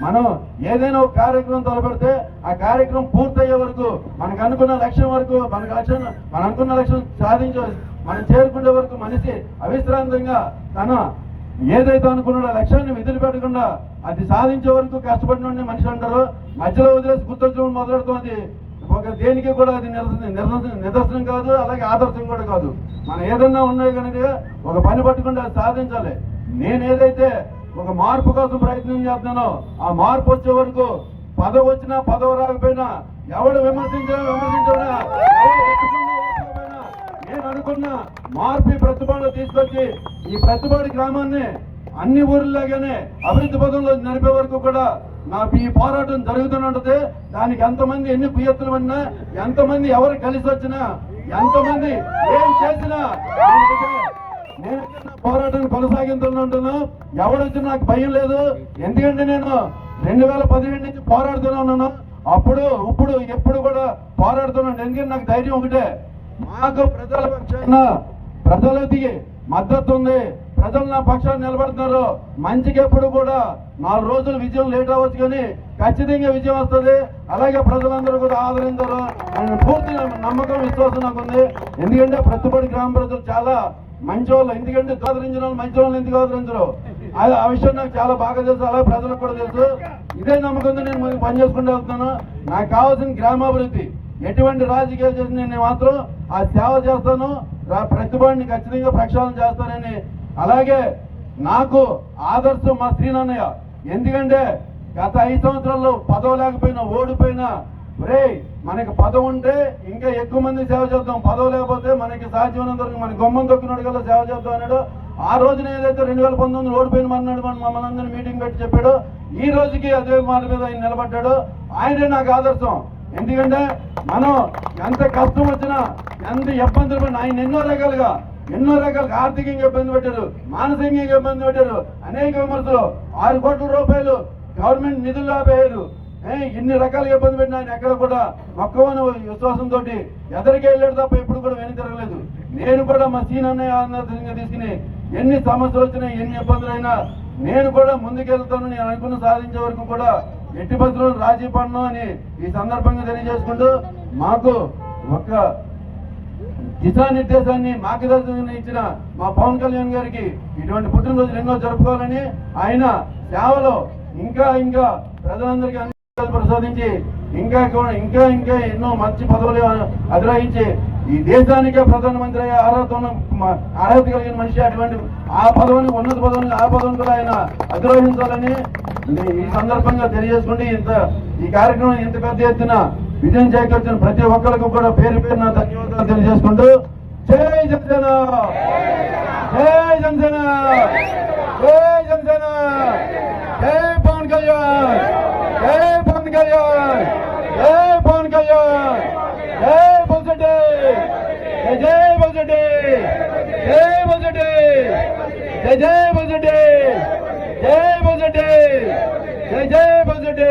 మనం ఏదైనా ఒక కార్యక్రమం తలపెడితే ఆ కార్యక్రమం పూర్తయ్యే వరకు మనకు అనుకున్న లక్ష్యం వరకు మనకు లక్ష్యం మనం అనుకున్న లక్ష్యం సాధించే మనం చేరుకునే వరకు మనిషి అవిశ్రాంతంగా తన ఏదైతే అనుకున్నాడో లక్ష్యాన్ని విధులు పెట్టకుండా అది సాధించే వరకు కష్టపడిన మనిషి అంటారు. మధ్యలో వదిలేసి గుర్తొచ్చడం మొదలెడుతుంది ఒక దేనికి కూడా అది నిదర్శనం నిదర్శనం నిదర్శనం కాదు అలాగే ఆదర్శం కూడా కాదు. మనం ఏదన్నా ఉన్నాయి కనుక ఒక పని పట్టుకుంటే అది సాధించాలి. నేను ఏదైతే ఒక మార్పు కోసం ప్రయత్నం చేస్తున్నాను. ఆ మార్పు వచ్చే వరకు పదవి వచ్చినా పదవి రాకపోయినా ఎవడు విమర్శించినా విమర్శించినా నేను అనుకున్న మార్పు ఈ ప్రతిభలో తీసుకొచ్చి ఈ ప్రతిపాడి గ్రామాన్ని అన్ని ఊర్లలాగానే అభివృద్ధి పదంలో నడిపే వరకు కూడా నాకు ఈ పోరాటం జరుగుతున్నట్టు దానికి ఎంతమంది ఎన్ని కుయత్తులు అన్నా ఎంతమంది ఎవరు కలిసి వచ్చినా ఎంతమంది ఏం చేసినా పోరాటాన్ని కొనసాగించుకుంటున్నాను ఎవడొచ్చి నాకు భయం లేదు. ఎందుకంటే నేను రెండు వేల పదిహేడు నుంచి పోరాడుతూనే ఉన్నాను. అప్పుడు ఇప్పుడు ఎప్పుడు కూడా పోరాడుతున్నాను. ఎందుకంటే నాకు ధైర్యం ఒకటే. మాకు ప్రజల పక్షాన ప్రజలకి మద్దతు ఉంది. ప్రజలు నా పక్షాన్ని నిలబడుతున్నారు. మంచికి ఎప్పుడు కూడా నాలుగు రోజులు విజయం లేట్ అవ్వచ్చు కానీ ఖచ్చితంగా విజయం వస్తుంది. అలాగే ప్రజలందరూ కూడా ఆదరించారు. పూర్తి నమ్మకం విశ్వాసం నాకు ఉంది. ఎందుకంటే ప్రతిపడి గ్రామ ప్రజలు చాలా మంచి వాళ్ళు ఎందుకంటే ఆదరించిన వాళ్ళు మంచి వాళ్ళు ఎందుకు ఆదరించరు అది ఆ విషయం నాకు చాలా బాగా తెలుసు అలాగే ప్రజలకు కూడా తెలుసు. ఇదే నమ్మకంతో నేను ముందుకు పని చేసుకుంటూ వెళ్తున్నాను. నాకు కావాల్సిన గ్రామాభివృద్ధి ఎటువంటి రాజకీయాలు చేసిన నేను మాత్రం ఆ సేవ చేస్తాను. ప్రతిభాన్ని ఖచ్చితంగా ప్రక్షాళన చేస్తానని. అలాగే నాకు ఆదర్శం మా శ్రీనాన్నయ్య. ఎందుకంటే గత ఐదు సంవత్సరాల్లో పదవ లేకపోయినా ఓడిపోయినా రే మనకి పదవి ఉంటే ఇంకా ఎక్కువ మంది సేవ చేద్దాం. పదవి లేకపోతే మనకి సాధ్యమైనంత వరకు మన గొమ్మం తొక్కినాడు కదా సేవ చేద్దాం అన్నాడు. ఆ రోజున ఏదైతే రెండు వేల పంతొమ్మిది ఓడిపోయిన మన్నాడు మన మమ్మల్ని అందరినీ మీటింగ్ పెట్టి చెప్పాడు ఈ రోజుకి అదే మాట మీద ఆయన నిలబడ్డాడు. ఆయనే నాకు ఆదర్శం. ఎందుకంటే మనం ఎంత కష్టం వచ్చినా ఎంత ఇబ్బందులు పడినా ఆయన ఎన్నో రకాలుగా ఎన్నో రకాలుగా ఆర్థికంగా ఇబ్బంది పెట్టారు మానసికంగా ఇబ్బంది పెట్టారు. అనేక విమర్శలు ఆరు కోట్ల రూపాయలు గవర్నమెంట్ నిధులు ఆపేయారు ఇన్ని రకాలుగా ఇబ్బంది పెట్టిన ఆయన ఎక్కడ కూడా మొక్కవని విశ్వాసంతో ఎదరికి వెళ్ళాడు తప్ప ఎప్పుడు కూడా వెనక తిరగలేదు. నేను కూడా మా సీనన్నయ్య ఆనందంగా తీసుకుని ఎన్ని సమస్యలు వచ్చినా ఎన్ని ఇబ్బందులు అయినా నేను కూడా ముందుకెళ్తాను నేను అనుకున్న సాధించే వరకు కూడా ఎట్టి పరిస్థితుల్లో రాజీ పడను అని ఈ సందర్భంగా తెలియజేసుకుంటూ మాకు ఒక దిశానిర్దేశాన్ని మార్గదర్శనం ఇచ్చిన మా పవన్ కళ్యాణ్ గారికి ఇటువంటి పుట్టినరోజులు ఎన్నో జరుపుకోవాలని ఆయన సేవలో ఇంకా ఇంకా ప్రజలందరికీ ప్రసాదించి ఇంకా ఇంకా ఇంకా ఎన్నో మంచి పదవులు అధిరోహించి ఈ దేశానికే ప్రధానమంత్రి అయ్యే అర్హత ఉన్న అర్హత కలిగిన మనిషి అటువంటి ఆ పదవిని ఉన్నత పదవిని ఆ పదవిని కూడా ఆయన అధిరోహించాలని ఈ సందర్భంగా తెలియజేసుకుంటే ఇంత ఈ కార్యక్రమం ఇంత పెద్ద ఎత్తున విజయం చేకూర్చిన ప్రతి ఒక్కరికి కూడా పేరు పేరున ధన్యవాదాలు తెలియజేసుకుంటూ జై జనసేన! జై జనసేన జై జనసేన జై పవన్ కళ్యాణ్ జై పవన్ కళ్యాణ్ జై పవన్ కళ్యాణ్ జై బొల్సెడ్డి జై జై బొల్సెడ్డి జై బొల్సెడ్డి జై జై బజటే జై బజటే జై జై బజటే.